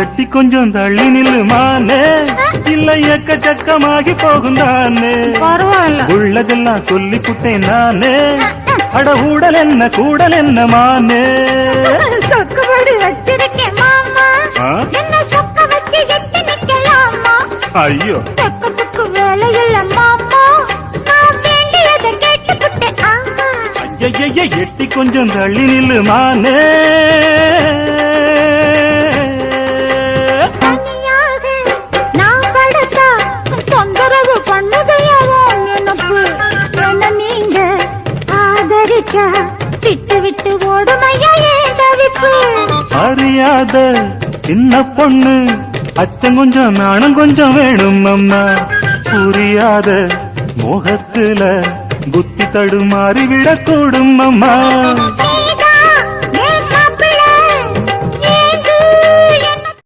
எட்டி கொஞ்சம் தள்ளி நில்லுமானே? இல்ல எக்கச்சக்கமாகி போகும் தானே பரவாயில்ல. உள்ளதெல்லாம் சொல்லி புட்டேன் நானே. அட ஊடல் என்ன கூடல் என்ன மானே? சொக்குபடி வச்சிருக்கேன் மாமா? என்ன சொக்க வச்சு எட்டி நிக்கலாமா? ஐயோ. சொக்கத்துக்கு வேலை இல்ல மாமா. நான் வேண்டியதை கேட்டுக்கிட்டேன் ஆமா. ஐயைய எட்டி கொஞ்சம் தள்ளி நில்லுமானே? ஆதரிச்சா விட்டு விட்டு ஓடுமையா தவிப்பு அறியாத சின்ன பொண்ணு அச்சம் கொஞ்சம் நாணம் கொஞ்சம் வேணும் அம்மா. புரியாத மோகத்துல புத்தி தடுமாறி விடக்கூடும் அம்மா.